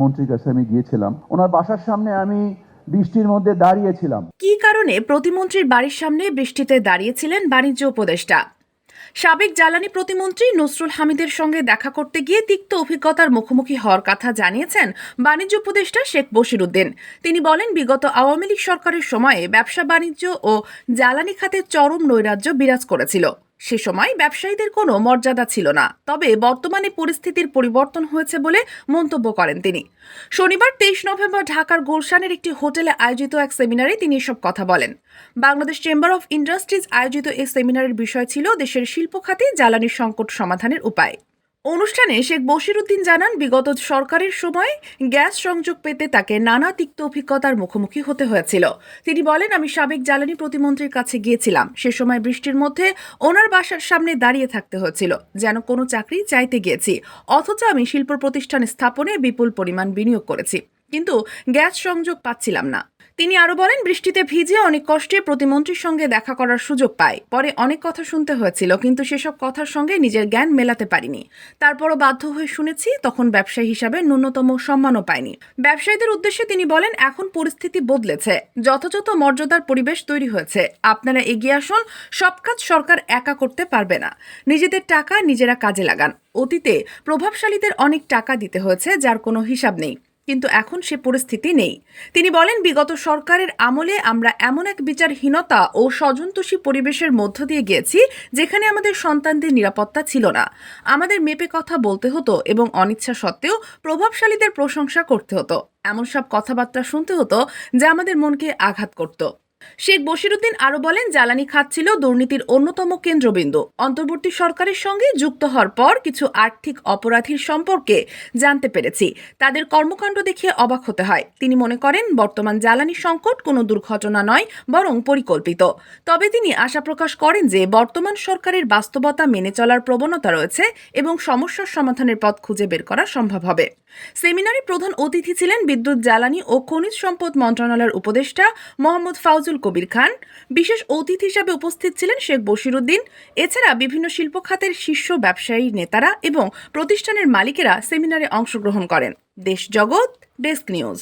মন্ত্রীর কাছে আমি গিয়েছিলাম। ওনার বাসার সামনে আমি বৃষ্টির মধ্যে দাঁড়িয়েছিলাম। কী কারণে প্রতিমন্ত্রীর বাড়ির সামনে বৃষ্টিতে দাঁড়িয়েছিলেন বাণিজ্য উপদেষ্টা? সাবেক জ্বালানি প্রতিমন্ত্রী নসরুল হামিদের সঙ্গে দেখা করতে গিয়ে তিক্ত অভিজ্ঞতার মুখোমুখি হওয়ার কথা জানিয়েছেন বাণিজ্য উপদেষ্টা শেখ বশিরুদ্দিন। তিনি বলেন, বিগত আওয়ামী লীগ সরকারের সময়ে ব্যবসা, বাণিজ্য ও জ্বালানি খাতে চরম নৈরাজ্য বিরাজ করেছিল। সে সময় ব্যবসায়ীদের কোনো মর্যাদা ছিল না, তবে বর্তমানে পরিস্থিতির পরিবর্তন হয়েছে বলে মন্তব্য করেন তিনি। শনিবার তেইশ নভেম্বর ঢাকার গুলশানের একটি হোটেলে আয়োজিত এক সেমিনারে তিনি এসব কথা বলেন। বাংলাদেশ চেম্বার অফ ইন্ডাস্ট্রিজ আয়োজিত এই সেমিনারের বিষয় ছিল দেশের শিল্প খাতে জ্বালানি সংকট সমাধানের উপায়। অনুষ্ঠানে শেখ বশিরুদ্দিন জানান, বিগত সরকারের সময় গ্যাস সংযোগ পেতে তাকে নানা তিক্ত অভিজ্ঞতার মুখোমুখি হতে হয়েছিল। তিনি বলেন, আমি সাবেক জ্বালানি প্রতিমন্ত্রীর কাছে গিয়েছিলাম। সে সময় বৃষ্টির মধ্যে ওনার বাসার সামনে দাঁড়িয়ে থাকতে হয়েছিল। যেন কোনো চাকরি চাইতে গিয়েছি। অথচ আমি শিল্প প্রতিষ্ঠান স্থাপনে বিপুল পরিমাণ বিনিয়োগ করেছি। কিন্তু গ্যাস সংযোগ পাচ্ছিলাম না। তিনি আরও বলেন, বৃষ্টিতে ভিজে অনেক কষ্টে প্রতিমন্ত্রীর সঙ্গে দেখা করার সুযোগ পায় পরে অনেক কথা শুনতে হয়েছিল, কিন্তু সেসব কথার সঙ্গে নিজের জ্ঞান মেলাতে পারিনি। তারপরও বাধ্য হয়ে শুনেছি, তখন ব্যবসায়ী হিসাবে ন্যূনতম সম্মানও পায়নি ব্যবসায়ীদের উদ্দেশ্যে তিনি বলেন, এখন পরিস্থিতি বদলেছে। যথাযথ মর্যাদার পরিবেশ তৈরি হয়েছে। আপনারা এগিয়ে আসুন, সব কাজ সরকার একা করতে পারবে না। নিজেদের টাকা নিজেরা কাজে লাগান। অতীতে প্রভাবশালীদের অনেক টাকা দিতে হয়েছে, যার কোনো হিসাব নেই। কিন্তু এখন সে পরিস্থিতি নেই। তিনি বলেন, বিগত সরকারের আমলে আমরা এমন এক বিচারহীনতা ও স্বজন্তোষী পরিবেশের মধ্য দিয়ে গিয়েছি, যেখানে আমাদের সন্তানদের নিরাপত্তা ছিল না। আমাদের মেপে কথা বলতে হতো এবং অনিচ্ছা সত্ত্বেও প্রভাবশালীদের প্রশংসা করতে হতো। এমন সব কথাবার্তা শুনতে হতো যা আমাদের মনকে আঘাত করত। শেখ বশিরুদ্দিন আরও বলেন, জ্বালানি খাত ছিল দুর্নীতির অন্যতম কেন্দ্রবিন্দু। অন্তর্বর্তী সরকারের সঙ্গে যুক্ত হওয়ার পর কিছু আর্থিক অপরাধীর সম্পর্কে জানতে পেরেছি। তাদের কর্মকাণ্ড দেখে অবাক হতে হয়। তিনি মনে করেন, বর্তমান জ্বালানি সংকট কোনো দুর্ঘটনা নয়, বরং পরিকল্পিত। তবে তিনি আশা প্রকাশ করেন যে, বর্তমান সরকারের বাস্তবতা মেনে চলার প্রবণতা রয়েছে এবং সমস্যার সমাধানের পথ খুঁজে বের করা সম্ভব হবে। সেমিনারে প্রধান অতিথি ছিলেন বিদ্যুৎ, জ্বালানি ও খনিজ সম্পদ মন্ত্রণালয়ের উপদেষ্টা মোহাম্মদ ফাউজুল কবির খান। বিশেষ অতিথি হিসাবে উপস্থিত ছিলেন শেখ বশিরুদ্দিন। এছাড়া বিভিন্ন শিল্প খাতের শীর্ষ ব্যবসায়ী নেতারা এবং প্রতিষ্ঠানের মালিকেরা সেমিনারে অংশগ্রহণ করেন। দেশ জগৎ, ডেস্ক নিউজ।